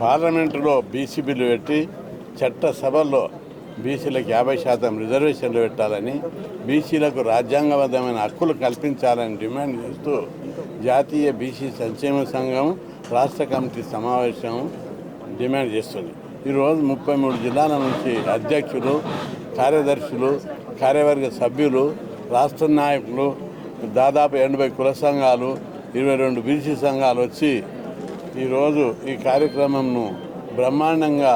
పార్లమెంటులో BC bill పెట్టి చట్టసభల్లో బీసీలకు యాభై శాతం రిజర్వేషన్లు పెట్టాలని బీసీలకు రాజ్యాంగబద్ధమైన హక్కులు కల్పించాలని డిమాండ్ చేస్తూ జాతీయ బీసీ సంక్షేమ సంఘం రాష్ట్ర కమిటీ సమావేశం డిమాండ్ చేస్తుంది. ఈరోజు ముప్పై మూడు జిల్లాల నుంచి అధ్యక్షులు కార్యదర్శులు కార్యవర్గ సభ్యులు రాష్ట్ర నాయకులు దాదాపు ఎనభై కుల సంఘాలు ఇరవై రెండు బీసీ సంఘాలు వచ్చి ఈరోజు ఈ కార్యక్రమంను బ్రహ్మాండంగా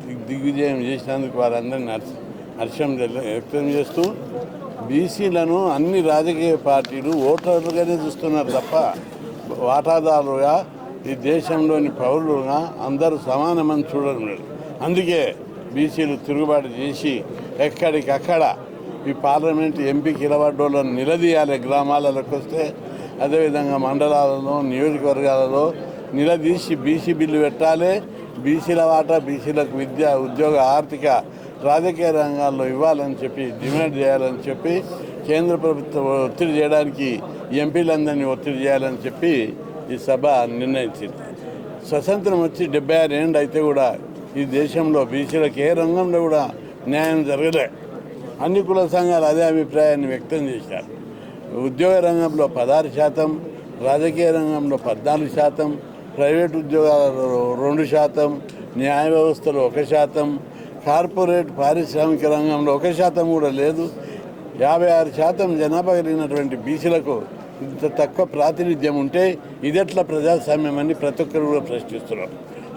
దిగ్- దిగ్విజయం చేసినందుకు వారందరినీ హర్ష హర్షం వ్యక్తం చేస్తూ బీసీలను అన్ని రాజకీయ పార్టీలు ఓటర్లుగానే చూస్తున్నారు తప్ప వాటాదారులుగా ఈ దేశంలోని పౌరులుగా అందరూ సమానమని చూడడం లేదు అందుకే బీసీలు తిరుగుబాటు చేసి ఎక్కడికక్కడ ఈ పార్లమెంట్ ఎంపీకి కిలబడ్డోళ్ళని నిలదీయాలి గ్రామాలకు వస్తే అదేవిధంగా మండలాలలో నియోజకవర్గాలలో నిలదీసి బీసీ బిల్లు పెట్టాలి. బీసీల వాటా బీసీలకు విద్య ఉద్యోగ ఆర్థిక రాజకీయ రంగాల్లో ఇవ్వాలని చెప్పి డిమాండ్ చేయాలని చెప్పి కేంద్ర ప్రభుత్వం ఒత్తిడి చేయడానికి ఎంపీలందరినీ ఒత్తిడి చేయాలని చెప్పి ఈ సభ నిర్ణయించింది. స్వతంత్రం వచ్చి డెబ్బై ఆరు ఏండ్ అయితే కూడా ఈ దేశంలో బీసీలకు ఏ రంగంలో కూడా న్యాయం జరగలే. అన్ని కుల సంఘాలు అదే అభిప్రాయాన్ని వ్యక్తం చేశారు. ఉద్యోగ రంగంలో పదహారు శాతం రాజకీయ రంగంలో పద్నాలుగు శాతం ప్రైవేట్ ఉద్యోగాలలో రెండు శాతం న్యాయ వ్యవస్థలో ఒక శాతం కార్పొరేట్ పారిశ్రామిక రంగంలో ఒక శాతం కూడా లేదు. యాభై ఆరు శాతం జనాభా కలిగినటువంటి బీసీలకు ఇంత తక్కువ ప్రాతినిధ్యం ఉంటే ఇదెట్లా ప్రజాస్వామ్యం అని ప్రతి ఒక్కరు కూడా ప్రశ్నిస్తున్నారు.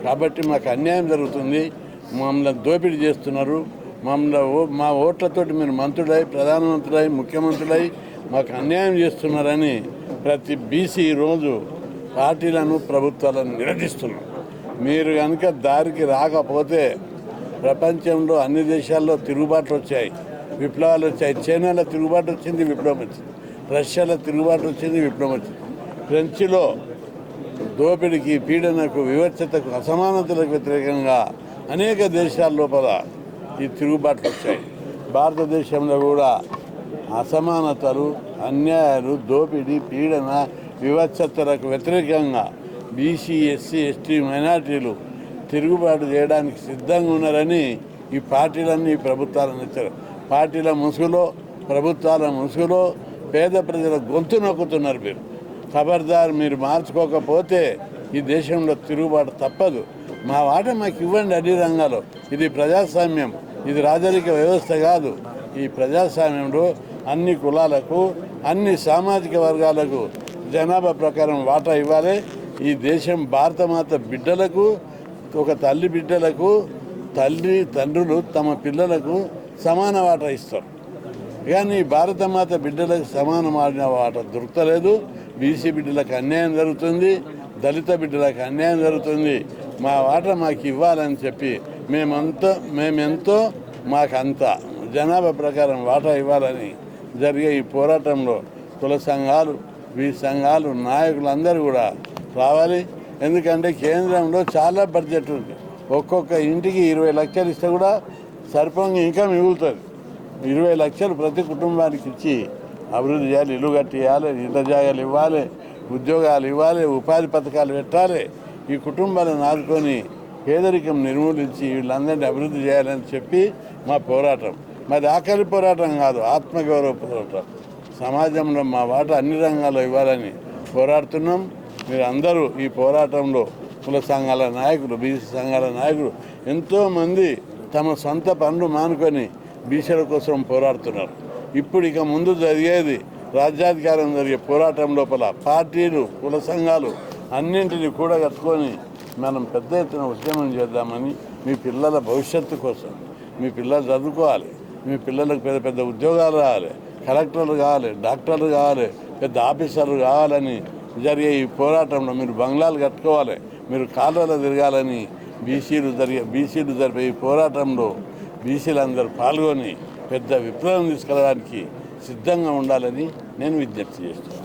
కాబట్టి మాకు అన్యాయం జరుగుతుంది. మమ్మల్ని దోపిడీ చేస్తున్నారు. మమ్మల్ని ఓ- మా ఓట్లతోటి మీరు మంత్రులై ప్రధానమంత్రులై ముఖ్యమంత్రులై మాకు అన్యాయం చేస్తున్నారని ప్రతి బీసీ ఈరోజు పార్టీలను ప్రభుత్వాలను నిలదీస్తున్నారు మీరు కనుక దారికి రాకపోతే ప్రపంచంలో అన్ని దేశాల్లో తిరుగుబాట్లు వచ్చాయి. విప్లవాలు వచ్చాయి. చైనాలో తిరుగుబాటు వచ్చింది విప్లవం వచ్చింది. రష్యాలో తిరుగుబాటు వచ్చింది విప్లవం వచ్చింది. ఫ్రెంచ్లో దోపిడికి పీడనకు వివక్షతకు అసమానతలకు వ్యతిరేకంగా అనేక దేశాల లోపల ఈ తిరుగుబాట్లు వచ్చాయి. భారతదేశంలో కూడా అసమానతలు అన్యాయాలు దోపిడీ పీడన వివత్సతలకు వ్యతిరేకంగా బీసీ ఎస్సీ ఎస్టీ మైనార్టీలు తిరుగుబాటు చేయడానికి సిద్ధంగా ఉన్నారని ఈ పార్టీలన్నీ ప్రభుత్వాలను ఇచ్చారు పార్టీల ముసుగులో ప్రభుత్వాల ముసుగులో పేద ప్రజల గొంతు నొక్కుతున్నారు మీరు. ఖబర్దార్ మీరు మార్చుకోకపోతే ఈ దేశంలో తిరుగుబాటు తప్పదు. మా వాట మాకు ఇవ్వండి అన్ని రంగాల్లో. ఇది ప్రజాస్వామ్యం ఇది రాజరిక వ్యవస్థ కాదు. ఈ ప్రజాస్వామ్యంలో అన్ని కులాలకు అన్ని సామాజిక వర్గాలకు జనాభా ప్రకారం వాటా ఇవ్వాలి. ఈ దేశం భారతమాత బిడ్డలకు ఒక తల్లి బిడ్డలకు తల్లి తండ్రులు తమ పిల్లలకు సమాన వాటా ఇస్తారు కానీ భారతమాత బిడ్డలకు సమానమైన వాట దొరకలేదు. బీసీ బిడ్డలకు అన్యాయం జరుగుతుంది. దళిత బిడ్డలకు అన్యాయం జరుగుతుంది. మా వాట మాకు ఇవ్వాలని చెప్పి మేమంతా మేమెంతో మాకంతా జనాభా ప్రకారం వాటా ఇవ్వాలని జరిగే ఈ పోరాటంలో కుల సంఘాలు వీ సంఘాలు నాయకులందరూ కూడా రావాలి. ఎందుకంటే కేంద్రంలో చాలా బడ్జెట్ ఉంది. ఒక్కొక్క ఇంటికి ఇరవై లక్షలు ఇస్తే కూడా సర్పంగా ఇంకా మిగులుతుంది. ఇరవై లక్షలు ప్రతి కుటుంబానికి ఇచ్చి అభివృద్ధి చేయాలి ఇల్లు కట్టియాలి ఇళ్ళ జాగాలు ఇవ్వాలి ఉద్యోగాలు ఇవ్వాలి ఉపాధి పథకాలు పెట్టాలి. ఈ కుటుంబాలను ఆదుకొని పేదరికం నిర్మూలించి వీళ్ళందరినీ అభివృద్ధి చేయాలని చెప్పి మా పోరాటం. మరి ఆకలి పోరాటం కాదు ఆత్మగౌరవ పోరాటం. సమాజంలో మా వాట అన్ని రంగాల్లో ఇవ్వాలని పోరాడుతున్నాం. మీరు అందరూ ఈ పోరాటంలో కుల సంఘాల నాయకులు బీసీ సంఘాల నాయకులు ఎంతోమంది తమ సొంత పనులు మానుకొని బీసీల కోసం పోరాడుతున్నారు. ఇప్పుడు ఇక ముందు జరిగేది రాజ్యాధికారం జరిగే పోరాటం లోపల పార్టీలు కుల సంఘాలు అన్నింటినీ కూడగట్టుకొని మనం పెద్ద ఎత్తున ఉద్యమం చేద్దామని మీ పిల్లల భవిష్యత్తు కోసం మీ పిల్లలు చదువుకోవాలి. మీ పిల్లలకు పెద్ద పెద్ద ఉద్యోగాలు రావాలి కలెక్టర్లు కావాలి డాక్టర్లు కావాలి పెద్ద ఆఫీసర్లు కావాలని జరిగే ఈ పోరాటంలో మీరు బంగ్లాలు కట్టుకోవాలి మీరు కాలువలు తిరగాలని బీసీలు జరిగే బీసీలు జరిపే ఈ పోరాటంలో బీసీలందరూ పాల్గొని పెద్ద విప్లవం తీసుకెళ్ళడానికి సిద్ధంగా ఉండాలని నేను విజ్ఞప్తి చేస్తున్నాను.